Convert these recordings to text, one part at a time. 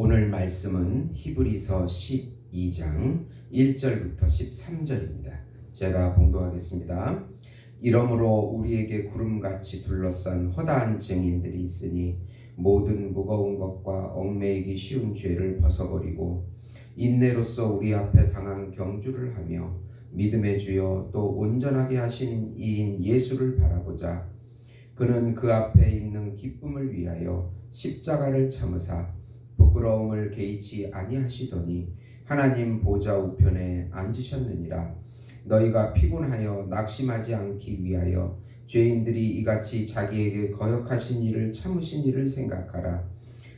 오늘 말씀은 히브리서 12장 1절부터 13절입니다. 제가 봉독하겠습니다. 이러므로 우리에게 구름같이 둘러싼 허다한 증인들이 있으니 모든 무거운 것과 얽매이기 쉬운 죄를 벗어버리고 인내로서 우리 앞에 당한 경주를 하며 믿음의 주여 또 온전하게 하시는 이인 예수를 바라보자 그는 그 앞에 있는 기쁨을 위하여 십자가를 참으사 부끄러움을 개의치 아니하시더니 하나님 보좌 우편에 앉으셨느니라. 너희가 피곤하여 낙심하지 않기 위하여 죄인들이 이같이 자기에게 거역하신 일을 참으신 일을 생각하라.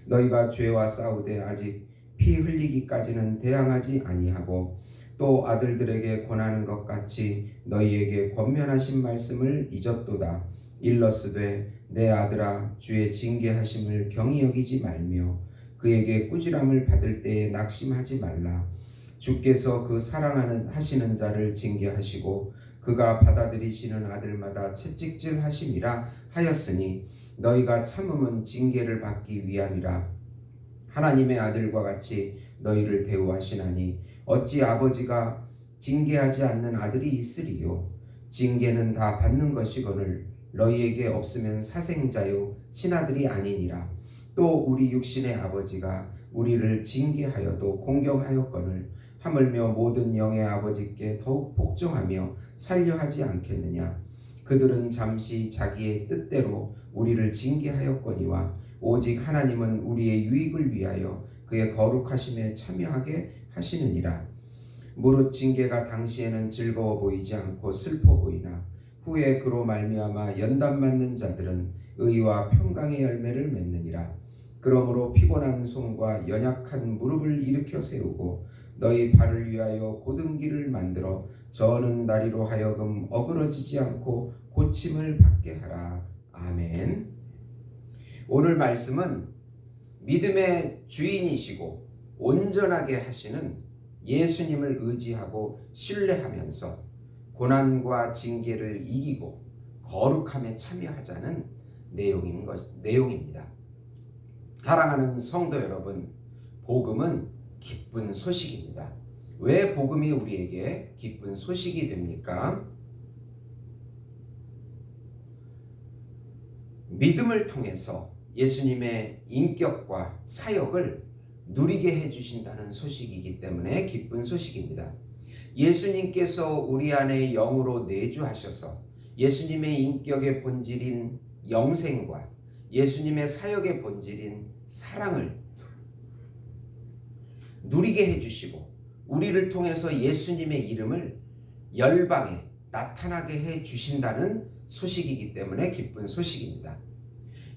너희가 죄와 싸우되 아직 피 흘리기까지는 대항하지 아니하고 또 아들들에게 권하는 것 같이 너희에게 권면하신 말씀을 잊었도다. 일러스되 내 아들아 주의 징계하심을 경히 여기지 말며 그에게 꾸지람을 받을 때에 낙심하지 말라. 주께서 그 사랑하는 하시는 자를 징계하시고 그가 받아들이시는 아들마다 채찍질 하심이라 하였으니 너희가 참음은 징계를 받기 위함이라. 하나님의 아들과 같이 너희를 대우하시나니 어찌 아버지가 징계하지 않는 아들이 있으리요? 징계는 다 받는 것이거늘 너희에게 없으면 사생자요 친아들이 아니니라 또 우리 육신의 아버지가 우리를 징계하여도 공경하였거늘 하물며 모든 영의 아버지께 더욱 복종하며 살려 하지 않겠느냐? 그들은 잠시 자기의 뜻대로 우리를 징계하였거니와 오직 하나님은 우리의 유익을 위하여 그의 거룩하심에 참여하게 하시느니라. 무릇 징계가 당시에는 즐거워 보이지 않고 슬퍼 보이나 후에 그로 말미암아 연단 맞는 자들은 의와 평강의 열매를 맺느니라 그러므로 피곤한 손과 연약한 무릎을 일으켜 세우고 너희 발을 위하여 고든 길을 만들어 저는 다리로 하여금 어그러지지 않고 고침을 받게 하라. 아멘. 오늘 말씀은 믿음의 주인이시고 온전하게 하시는 예수님을 의지하고 신뢰하면서 고난과 징계를 이기고 거룩함에 참여하자는 내용인 것, 내용입니다. 사랑하는 성도 여러분, 복음은 기쁜 소식입니다. 왜 복음이 우리에게 기쁜 소식이 됩니까? 믿음을 통해서 예수님의 인격과 사역을 누리게 해주신다는 소식이기 때문에 기쁜 소식입니다. 예수님께서 우리 안에 영으로 내주하셔서 예수님의 인격의 본질인 영생과 예수님의 사역의 본질인 사랑을 누리게 해주시고 우리를 통해서 예수님의 이름을 열방에 나타나게 해 주신다는 소식이기 때문에 기쁜 소식입니다.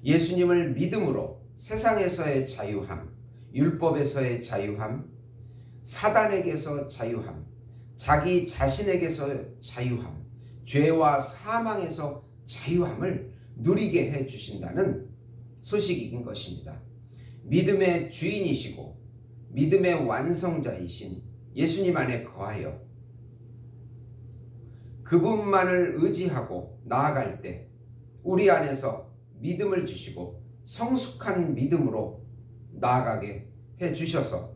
예수님을 믿음으로 세상에서의 자유함, 율법에서의 자유함, 사단에게서 자유함, 자기 자신에게서 자유함, 죄와 사망에서 자유함을 누리게 해 주신다는 소식인 것입니다. 믿음의 주인이시고 믿음의 완성자이신 예수님 안에 거하여 그분만을 의지하고 나아갈 때 우리 안에서 믿음을 주시고 성숙한 믿음으로 나아가게 해 주셔서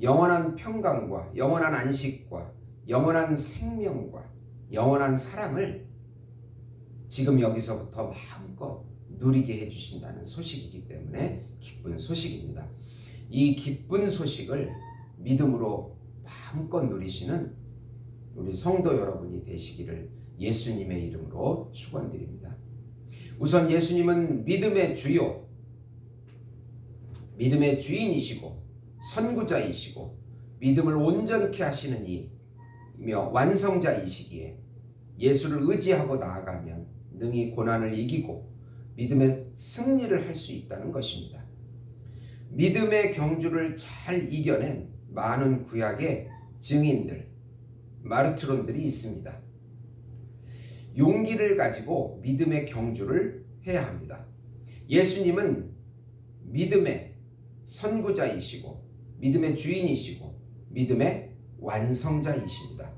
영원한 평강과 영원한 안식과 영원한 생명과 영원한 사랑을 지금 여기서부터 마음껏 누리게 해 주신다는 소식이기 때문에 기쁜 소식입니다. 이 기쁜 소식을 믿음으로 마음껏 누리시는 우리 성도 여러분이 되시기를 예수님의 이름으로 축원드립니다. 우선 예수님은 믿음의 주요, 믿음의 주인이시고 선구자이시고 믿음을 온전케 하시는 이며 완성자이시기에 예수를 의지하고 나아가면 능히 고난을 이기고 믿음의 승리를 할 수 있다는 것입니다. 믿음의 경주를 잘 이겨낸 많은 구약의 증인들, 마르트론들이 있습니다. 용기를 가지고 믿음의 경주를 해야 합니다. 예수님은 믿음의 선구자이시고 믿음의 주인이시고 믿음의 완성자이십니다.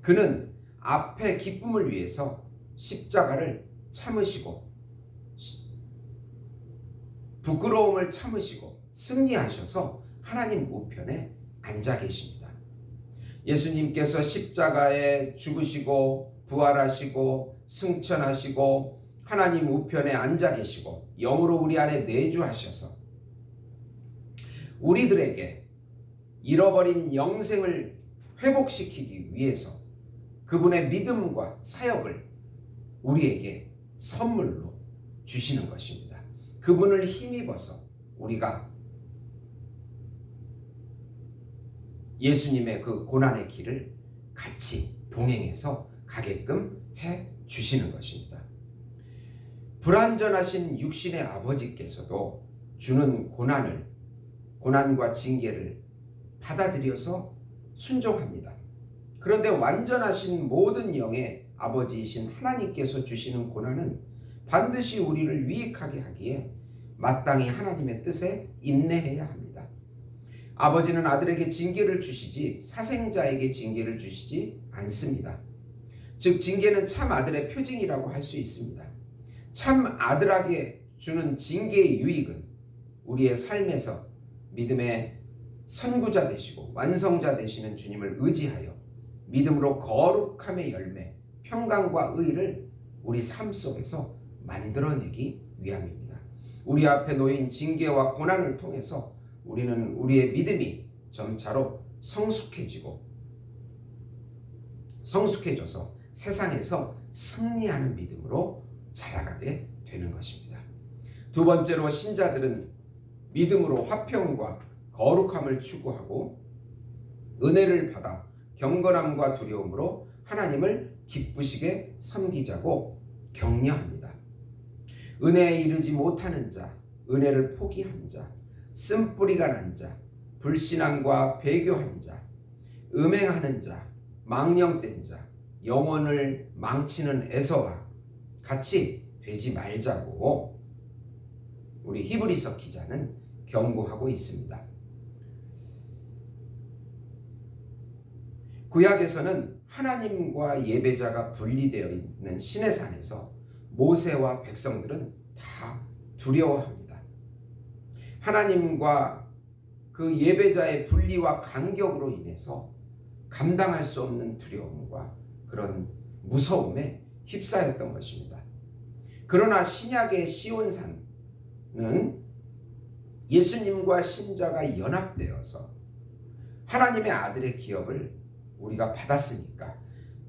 그는 앞의 기쁨을 위해서 십자가를 참으시고 부끄러움을 참으시고 승리하셔서 하나님 우편에 앉아 계십니다. 예수님께서 십자가에 죽으시고 부활하시고 승천하시고 하나님 우편에 앉아 계시고 영으로 우리 안에 내주하셔서 우리들에게 잃어버린 영생을 회복시키기 위해서 그분의 믿음과 사역을 우리에게 선물로 주시는 것입니다. 그분을 힘입어서 우리가 예수님의 그 고난의 길을 같이 동행해서 가게끔 해 주시는 것입니다. 불완전하신 육신의 아버지께서도 주는 고난을 고난과 징계를 받아들여서 순종합니다. 그런데 완전하신 모든 영의 아버지이신 하나님께서 주시는 고난은 반드시 우리를 유익하게 하기에 마땅히 하나님의 뜻에 인내해야 합니다. 아버지는 아들에게 징계를 주시지 사생자에게 징계를 주시지 않습니다. 즉 징계는 참 아들의 표징이라고 할 수 있습니다. 참 아들에게 주는 징계의 유익은 우리의 삶에서 믿음의 선구자 되시고 완성자 되시는 주님을 의지하여 믿음으로 거룩함의 열매, 평강과 의를 우리 삶 속에서 만들어내기 위함입니다. 우리 앞에 놓인 징계와 고난을 통해서 우리는 우리의 믿음이 점차로 성숙해지고 성숙해져서 세상에서 승리하는 믿음으로 자라가게 되는 것입니다. 두 번째로 신자들은 믿음으로 화평과 거룩함을 추구하고 은혜를 받아 경건함과 두려움으로 하나님을 기쁘시게 섬기자고 격려합니다. 은혜에 이르지 못하는 자, 은혜를 포기한 자, 쓴뿌리가 난 자, 불신앙과 배교한 자, 음행하는 자, 망령된 자, 영혼을 망치는 에서와 같이 되지 말자고 우리 히브리서 기자는 경고하고 있습니다. 구약에서는 하나님과 예배자가 분리되어 있는 신의 산에서 모세와 백성들은 다 두려워합니다. 하나님과 그 예배자의 분리와 간격으로 인해서 감당할 수 없는 두려움과 그런 무서움에 휩싸였던 것입니다. 그러나 신약의 시온산은 예수님과 신자가 연합되어서 하나님의 아들의 기업을 우리가 받았으니까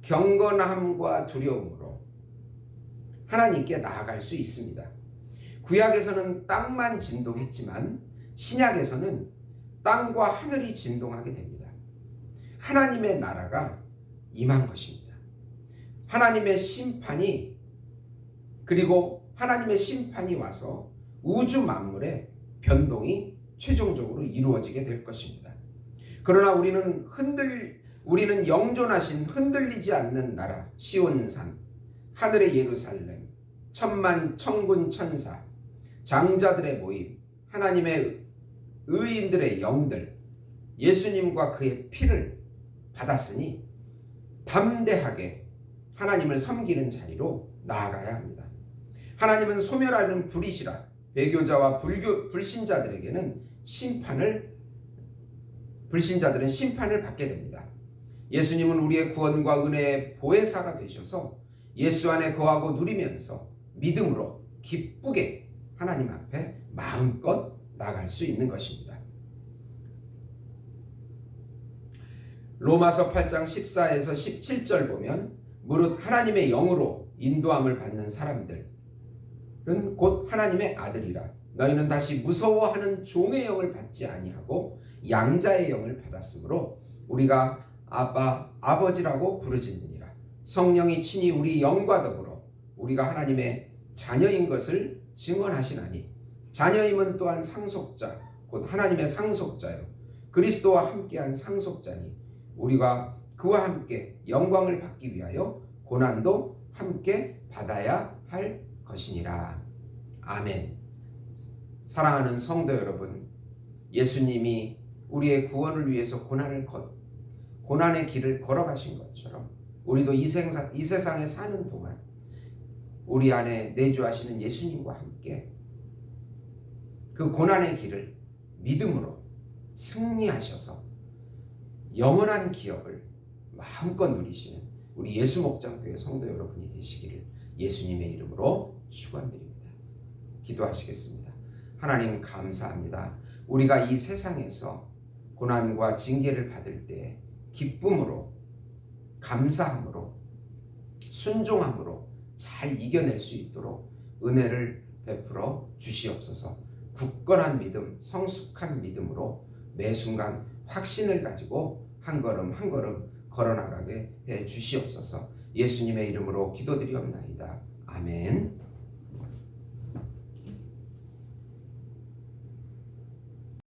경건함과 두려움으로 하나님께 나아갈 수 있습니다. 구약에서는 땅만 진동했지만 신약에서는 땅과 하늘이 진동하게 됩니다. 하나님의 나라가 임한 것입니다. 하나님의 심판이 그리고 하나님의 심판이 와서 우주 만물의 변동이 최종적으로 이루어지게 될 것입니다. 그러나 우리는 흔들 우리는 영존하신 흔들리지 않는 나라 시온산 하늘의 예루살렘 천만 천군 천사 장자들의 모임 하나님의 의인들의 영들 예수님과 그의 피를 받았으니 담대하게 하나님을 섬기는 자리로 나아가야 합니다. 하나님은 소멸하는 불이시라 배교자와 불교 불신자들에게는 심판을 불신자들은 심판을 받게 됩니다. 예수님은 우리의 구원과 은혜의 보혜사가 되셔서 예수 안에 거하고 누리면서 믿음으로 기쁘게 하나님 앞에 마음껏 나갈 수 있는 것입니다. 로마서 8장 14에서 17절 보면 무릇 하나님의 영으로 인도함을 받는 사람들은 곧 하나님의 아들이라 너희는 다시 무서워하는 종의 영을 받지 아니하고 양자의 영을 받았으므로 우리가 아빠 아버지라고 부르짖느니라 성령이 친히 우리 영과 더불어 우리가 하나님의 자녀인 것을 증언하시나니 자녀임은 또한 상속자 곧 하나님의 상속자요 그리스도와 함께한 상속자니 우리가 그와 함께 영광을 받기 위하여 고난도 함께 받아야 할 것이니라. 아멘. 사랑하는 성도 여러분, 예수님이 우리의 구원을 위해서 고난을 걷, 고난의 길을 걸어가신 것처럼 우리도 이, 생사, 이 세상에 사는 동안 우리 안에 내주하시는 예수님과 함께 그 고난의 길을 믿음으로 승리하셔서 영원한 기업을 마음껏 누리시는 우리 예수 목장교회 성도 여러분이 되시기를 예수님의 이름으로 축원드립니다. 기도하시겠습니다. 하나님 감사합니다. 우리가 이 세상에서 고난과 징계를 받을 때 기쁨으로 감사함으로 순종함으로 잘 이겨낼 수 있도록 은혜를 베풀어 주시옵소서. 굳건한 믿음, 성숙한 믿음으로 매 순간 확신을 가지고 한 걸음 한 걸음 걸어나가게 해 주시옵소서. 예수님의 이름으로 기도드리옵나이다. 아멘.